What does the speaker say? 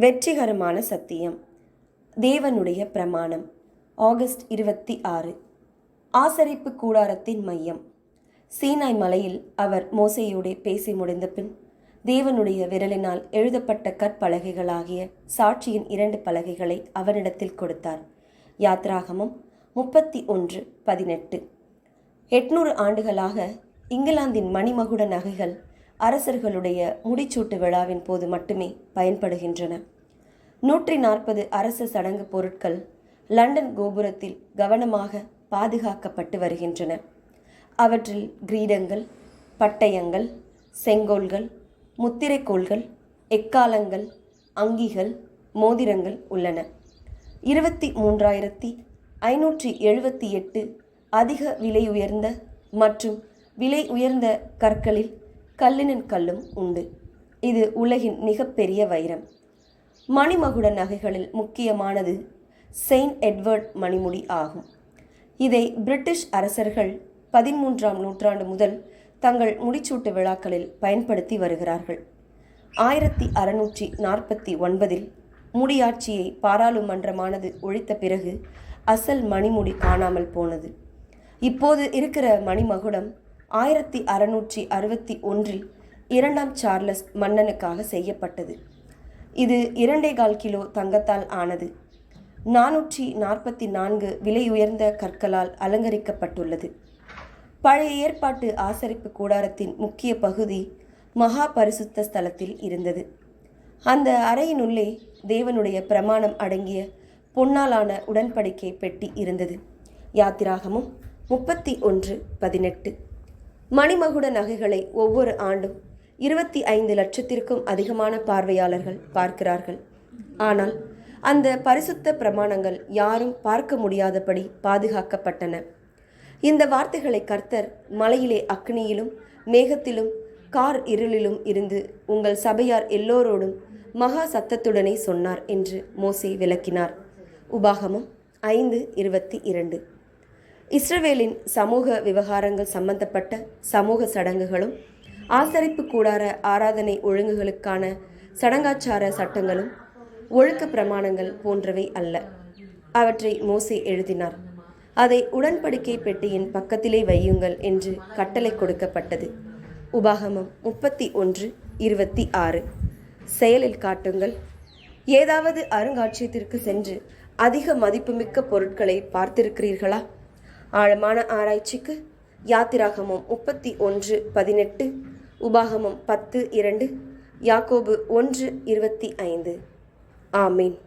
வெற்றிகரமான சத்தியம். தேவனுடைய பிரமாணம். ஆகஸ்ட் இருபத்தி ஆறு. ஆசரிப்பு கூடாரத்தின் மையம். சீனாய் மலையில் அவர் மோசையோடே பேசி முடிந்த பின் தேவனுடைய விரலினால் எழுதப்பட்ட கற்பலகைகளாகிய சாட்சியின் இரண்டு பலகைகளை அவனிடத்தில் கொடுத்தார். யாத்ராகமம் முப்பத்தி ஒன்று பதினெட்டு. எட்நூறு ஆண்டுகளாக இங்கிலாந்தின் மணிமகுட நகைகள் அரசர்களுடைய முடிச்சூட்டு விழாவின் போது மட்டுமே பயன்படுகின்றன. நூற்றி நாற்பது அரச சடங்கு பொருட்கள் லண்டன் கோபுரத்தில் கவனமாக பாதுகாக்கப்பட்டு வருகின்றன. அவற்றில் கிரீடங்கள் பட்டயங்கள் செங்கோல்கள் முத்திரைக்கோள்கள் எக்காலங்கள் அங்கிகள் மோதிரங்கள் உள்ளன. இருபத்தி மூன்றாயிரத்தி ஐநூற்றி எழுபத்தி எட்டு அதிக விலை உயர்ந்த மற்றும் விலை உயர்ந்த கற்களில் கல்லினன் கல்லும் உண்டு. இது உலகின் மிகப்பெரிய வைரம். மணிமகுட நகைகளில் முக்கியமானது செயின்ட் எட்வர்ட் மணிமுடி ஆகும். இதை பிரிட்டிஷ் அரசர்கள் பதிமூன்றாம் நூற்றாண்டு முதல் தங்கள் முடிச்சூட்டு விழாக்களில் பயன்படுத்தி வருகிறார்கள். ஆயிரத்தி அறுநூற்றி நாற்பத்தி ஒன்பதில் முடியாட்சியை பாராளுமன்றமானது ஒழித்த பிறகு அசல் மணிமுடி காணாமல் போனது. இப்போது இருக்கிற மணிமகுடம் ஆயிரத்தி அறுநூற்றி அறுபத்தி ஒன்றில் இரண்டாம் சார்லஸ் மன்னனுக்காக செய்யப்பட்டது. இது இரண்டே கால் கிலோ தங்கத்தால் ஆனது. நானூற்றி நாற்பத்தி நான்கு விலை உயர்ந்த கற்களால் அலங்கரிக்கப்பட்டுள்ளது. பழைய ஏற்பாட்டு ஆசரிப்பு கூடாரத்தின் முக்கிய பகுதி மகா பரிசுத்த ஸ்தலத்தில் இருந்தது. அந்த அறையினுள்ளே தேவனுடைய பிரமாணம் அடங்கிய பொன்னாலான உடன்படிக்கை பெட்டி இருந்தது. யாத்திராகமும் முப்பத்தி ஒன்று பதினெட்டு. மணிமகுட நகைகளை ஒவ்வொரு ஆண்டும் இருபத்தி ஐந்து லட்சத்திற்கும் அதிகமான பார்வையாளர்கள் பார்க்கிறார்கள். ஆனால் அந்த பரிசுத்த பிரமாணங்கள் யாரும் பார்க்க முடியாதபடி பாதுகாக்கப்பட்டன. இந்த வார்த்தைகளை கர்த்தர் மலையிலே அக்னியிலும் மேகத்திலும் கார் இருளிலும் இருந்து உங்கள் சபையார் எல்லோரோடும் மகா சத்தத்துடனே சொன்னார் என்று மோசே விளக்கினார். உபாகமம் ஐந்து இருபத்தி இரண்டு. இஸ்ரவேலின் சமூக விவகாரங்கள் சம்பந்தப்பட்ட சமூக சடங்குகளும் ஆசரிப்பு கூடார ஆராதனை ஒழுங்குகளுக்கான சடங்காச்சார சட்டங்களும் ஒழுக்க பிரமாணங்கள் போன்றவை அல்ல. அவற்றை மோசே எழுதினார். அதை உடன்படிக்கை பெட்டியின் பக்கத்திலே வையுங்கள் என்று கட்டளை கொடுக்கப்பட்டது. உபாகமம் முப்பத்தி ஒன்று இருபத்தி ஆறு. செயலில் காட்டுங்கள். ஏதாவது அருங்காட்சியகத்திற்கு சென்று அதிக மதிப்புமிக்க பொருட்களை பார்த்திருக்கிறீர்களா? ஆழமான ஆராய்ச்சிக்கு யாத்திராகமம் முப்பத்தி ஒன்று பதினெட்டு உபாகமம் பத்து இரண்டு யாக்கோபு ஒன்று இருபத்தி ஐந்து. ஆமீன்.